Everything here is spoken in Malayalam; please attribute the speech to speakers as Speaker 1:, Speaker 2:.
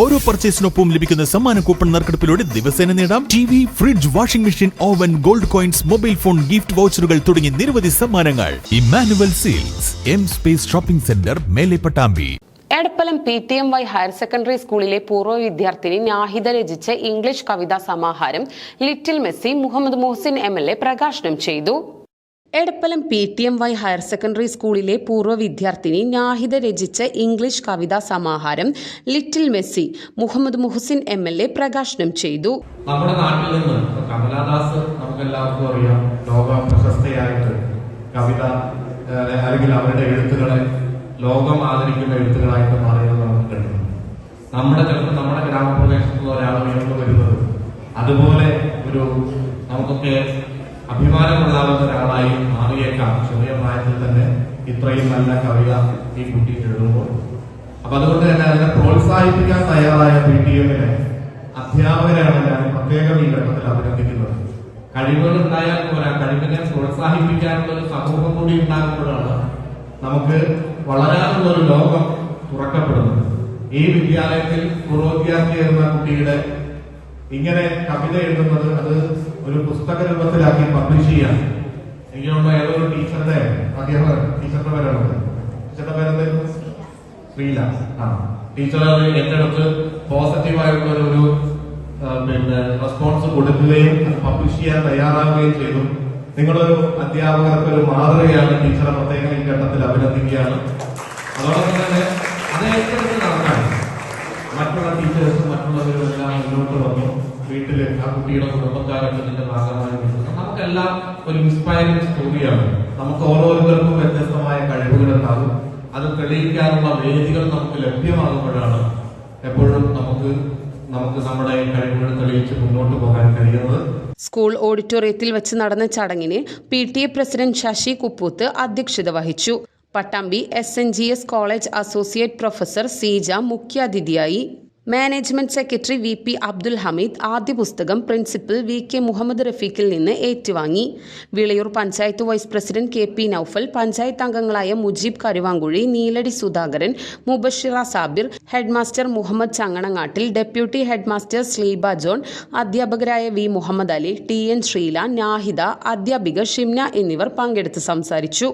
Speaker 1: ഓരോ പർച്ചേസിനൊപ്പം ലഭിക്കുന്ന സമ്മാന കൂപ്പൺ നറുക്കെടുപ്പിലൂടെ ദിവസേന നേടാം. T V fridge washing machine oven gold coins mobile phone gift വൗച്ചറുകൾ തുടങ്ങി നിരവധി സമ്മാനങ്ങൾ. Emmanuel silks M space shopping centre മേലെ Pattambi
Speaker 2: Edappalam P T M Y higher secondary സ്കൂളിലെ പൂർവ വിദ്യാർത്ഥിനി നാഹിദ രചിച്ച ഇംഗ്ലീഷ് കവിതാ സമാഹാരം little Messi Muhammad Muhsin M L A പ്രകാശനം ചെയ്തു. Edappalam P T M Y higher secondary സ്കൂളിലെ പൂർവ വിദ്യാർത്ഥിനി നാഹിദ രചിച്ച ഇംഗ്ലീഷ് കവിതാ സമാഹാരം little Messi Muhammad Muhsin M L A പ്രകാശനം ചെയ്തു.
Speaker 3: നമ്മുടെ നാട്ടിൽ നിന്ന് കമലാദാസ് നമുക്ക് എല്ലാവർക്കും അറിയാം. ലോക പ്രശസ്തയായിട്ട് കവിത അല്ലെങ്കിൽ അവരുടെ എഴുത്തുകളെ ലോകം ആദരിക്കുന്ന എഴുത്തുകളായിട്ട് മാറിയത് നമുക്ക് നമ്മുടെ ചിലപ്പോൾ നമ്മുടെ ഗ്രാമപ്രദേശത്ത് ഒരാൾ വരുന്നത്. അതുപോലെ ഒരു നമുക്കൊക്കെ അഭിമാനമുണ്ടാകുന്ന ഒരാളായി മാറിയേക്കാം. ചെറിയ പ്രായത്തിൽ തന്നെ ഇത്രയും നല്ല കവിത ഈ കുട്ടി എഴുതുമ്പോൾ. അപ്പൊ അതുകൊണ്ട് തന്നെ അതിനെ പ്രോത്സാഹിപ്പിക്കാൻ തയ്യാറായ പി ടി എമ്മിനെ അധ്യാപകരാണ് ഞാൻ പ്രത്യേകം ഈ ഘട്ടത്തിൽ അഭിനന്ദിക്കുന്നത്. കഴിവുകൾ ഉണ്ടായാൽ പോരാ. കഴിവിനെ പ്രോത്സാഹിപ്പിക്കാനുള്ള ഒരു സമൂഹം കൂടി ഉണ്ടാകുമ്പോഴാണ് നമുക്ക് വളരാനുള്ള ഒരു ലോകം തുറക്കപ്പെടുന്നത്. ഈ വിദ്യാലയത്തിൽ പൂർവവിദ്യാർത്ഥി എന്ന കുട്ടിയുടെ ഇങ്ങനെ കവിത എഴുതുന്നത് അത് ഒരു പുസ്തക രൂപത്തിലാക്കി പബ്ലിഷ് ചെയ്യാൻ. എനിക്ക് തോന്നുന്നു ഏതോ ഒരു ടീച്ചറുടെ അധ്യാപകൻ ടീച്ചറുടെ പേരാണ് ടീച്ചറുടെ പേരെന്തായിരുന്നു? ശ്രീല. ആ. ടീച്ചർ അത് എന്റെ അടുത്ത് പോസിറ്റീവ് ആയിട്ടുള്ള ഒരു- പിന്നെ റെസ്പോൺസ് കൊടുക്കുകയും അത് പബ്ലിഷ് ചെയ്യാൻ തയ്യാറാവുകയും ചെയ്തു. നിങ്ങളൊരു അധ്യാപകർക്ക് ഒരു മാതൃകയാണ് ടീച്ചറെ പ്രത്യേകം ഈ ഘട്ടത്തിൽ അഭിനന്ദിക്കുകയാണ്. അതോടൊപ്പം തന്നെ അത് നടക്കാൻ മറ്റുള്ള ടീച്ചേഴ്സും മറ്റുള്ളവരും എല്ലാം മുന്നോട്ട് വന്നു. വീട്ടിൽ ആ കുട്ടിയുടെ കുടുംബക്കാരൊക്കെ ഇതിന്റെ ഭാഗമായി നമുക്കെല്ലാം ഒരു ഇൻസ്പയറിംഗ് സ്റ്റോറിയാണ് നമുക്ക് ഓരോരുത്തർക്കും വ്യത്യസ്തമായ കഴിവുകൾ ഉണ്ടാകും അത് തെളിയിക്കാനുള്ള വേദികൾ നമുക്ക് ലഭ്യമാകുമ്പോഴാണ് എപ്പോഴും നമുക്ക് നമുക്ക് നമ്മുടെ കഴിവുകൾ തെളിയിച്ച് മുന്നോട്ട് പോകാൻ കഴിയുന്നത്.
Speaker 2: സ്കൂൾ ഓഡിറ്റോറിയത്തിൽ വെച്ച് നടന്ന ചടങ്ങിന് P T A president Sasi Kupputh അധ്യക്ഷത വഹിച്ചു. Pattambi S N G S college associate professor Seeja മുഖ്യാതിഥിയായി. Management secretary V P Abdul Hameed ആദ്യ പുസ്തകം പ്രിൻസിപ്പൽ വി കെ മുഹമ്മദ് റഫീഖിൽ നിന്ന് ഏറ്റുവാങ്ങി. Vilayur panchayat vice president K P Noufal panchayat അംഗങ്ങളായ Mujeeb Karuvankuzhi Neeladi Sudhakaran Mubashira Sabir headmaster Muhammad Changanangattil deputy headmaster Sleeba John അധ്യാപകരായ V Muhammad Ali T N Sreela Nahida അധ്യാപിക ഷിംന എന്നിവർ പങ്കെടുത്ത് സംസാരിച്ചു.